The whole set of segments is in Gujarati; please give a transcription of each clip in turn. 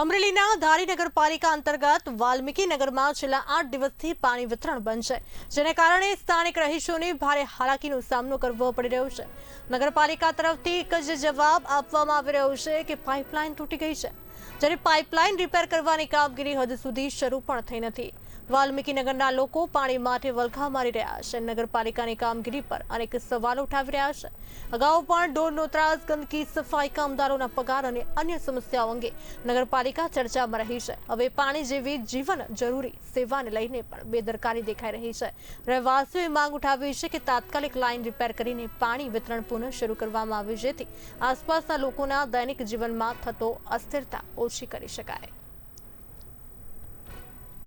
અમરેલીના ધારી નગરપાલિકા અંતર્ગત વાલ્મીકી નગરમાં છેલ્લા આઠ દિવસથી પાણી વિતરણ બંધ છે, જેને કારણે સ્થાનિક રહીશોને ભારે હાલાકીનો સામનો કરવો પડી રહ્યો છે. નગરપાલિકા તરફથી એક જ જવાબ આપવામાં આવી રહ્યો છે કે પાઇપલાઇન તૂટી ગઈ છે, જ્યારે પાઇપલાઇન રિપેર કરવાની કામગીરી હદ સુધી શરૂ પણ થઈ નથી. વાલ્મીકી નગરના લોકો પાણી માટે વલખા મારી રહ્યા છે, નગરપાલિકાની કામગીરી પર અનેક સવાલો ઉઠાવી રહ્યા છે. અગાઉ પણ ઢોરનો ત્રાસ, ગંદકી, સફાઈ કામદારોના પગાર અને અન્ય સમસ્યાઓ અંગે નગરપાલિકા ચર્ચામાં રહી છે. હવે પાણી જેવી જીવન જરૂરી સેવાને લઈને પણ બેદરકારી દેખાઈ રહી છે. રહેવાસીઓએ માંગ ઉઠાવી છે કે તાત્કાલિક લાઇન રિપેર કરીને પાણી વિતરણ પુનઃ શરૂ કરવામાં આવે, જેથી આસપાસના લોકોના દૈનિક જીવનમાં થતો અસ્થિરતા ઓછી કરી શકાય.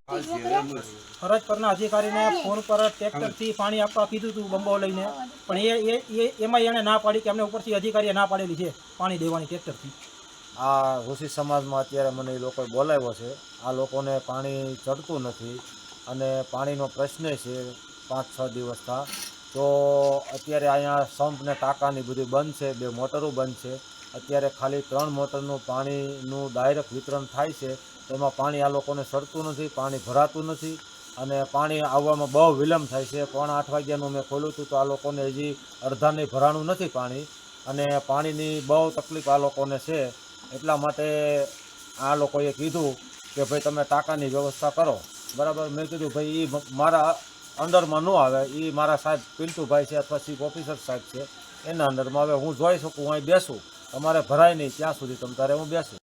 ફરજ પરના અધિકારીને ફોન પર ટ્રેક્ટરથી પાણી આપવા કીધું હતું બંબો લઈને. પણ એ એમાં એણે ના પાડી કે અમને ઉપરથી અધિકારીએ ના પાડેલી છે પાણી દેવાની ટ્રેક્ટરથી. આ ઋષિ સમાજમાં અત્યારે મને એ લોકોએ બોલાવ્યો છે. આ લોકોને પાણી ચડતું નથી અને પાણીનો પ્રશ્ન છે પાંચ છ દિવસના તો અત્યારે અહીંયા સંપ ને ટાંકાની બધી બંધ છે, બે મોટરો બંધ છે. અત્યારે ખાલી ત્રણ મોટરનું પાણીનું ડાયરેક્ટ વિતરણ થાય છે. એમાં પાણી આ લોકોને ચડતું નથી, પાણી ભરાતું નથી અને પાણી આવવામાં બહુ વિલંબ થાય છે. પોણા આઠ વાગ્યાનું મેં ખોલ્યું હતું તો આ લોકોને હજી અડધાને ભરાણું નથી પાણી અને પાણીની બહુ તકલીફ આ લોકોને છે. એટલા માટે આ લોકોએ કીધું કે ભાઈ તમે ટાંકાની વ્યવસ્થા કરો. બરાબર? મેં કીધું, ભાઈ એ મારા અંડરમાં ન આવે. એ મારા સાહેબ પિન્ટુભાઈ છે અથવા ચીફ ઓફિસર સાહેબ છે. એના અંડરમાં હવે હું જોઈ શકું, હું અહીં બેસું. તમારે ભરાય નહીં ત્યાં સુધી તમ તારે હું બેસું.